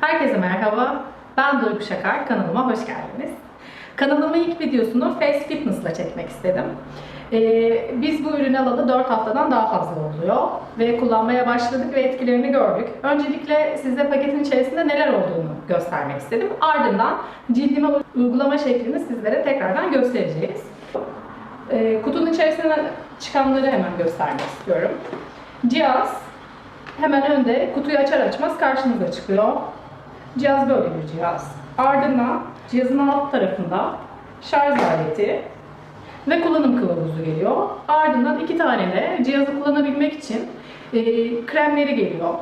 Herkese merhaba. Ben Duygu Şakar. Kanalıma hoş geldiniz. Kanalımın ilk videosunu Face Fitness'la çekmek istedim. Ee, biz bu ürünü alalı 4 haftadan daha fazla oluyor ve kullanmaya başladık ve etkilerini gördük. Öncelikle size paketin içerisinde neler olduğunu göstermek istedim. Ardından cildime uygulama şeklini sizlere tekrardan göstereceğiz. Ee, kutunun içerisinden çıkanları hemen göstermek istiyorum. Cihaz hemen önde kutuyu açar açmaz karşınıza çıkıyor. Cihaz böyle bir cihaz. Ardından cihazın alt tarafında şarj aleti ve kullanım kılavuzu geliyor. Ardından iki tane de cihazı kullanabilmek için e, kremleri geliyor.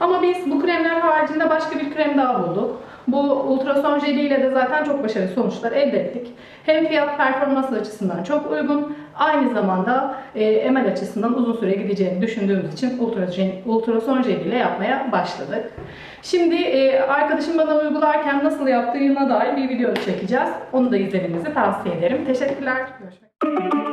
Ama biz bu kremler haricinde başka bir krem daha bulduk. Bu ultrason jeliyle de zaten çok başarılı sonuçlar elde ettik. Hem fiyat performans açısından çok uygun, aynı zamanda e, emel açısından uzun süre gideceğini düşündüğümüz için ultrason, ultrason jeliyle yapmaya başladık. Şimdi e, arkadaşım bana uygularken nasıl yaptığına dair bir video çekeceğiz. Onu da izlemenizi tavsiye ederim. Teşekkürler. Görüşmek üzere.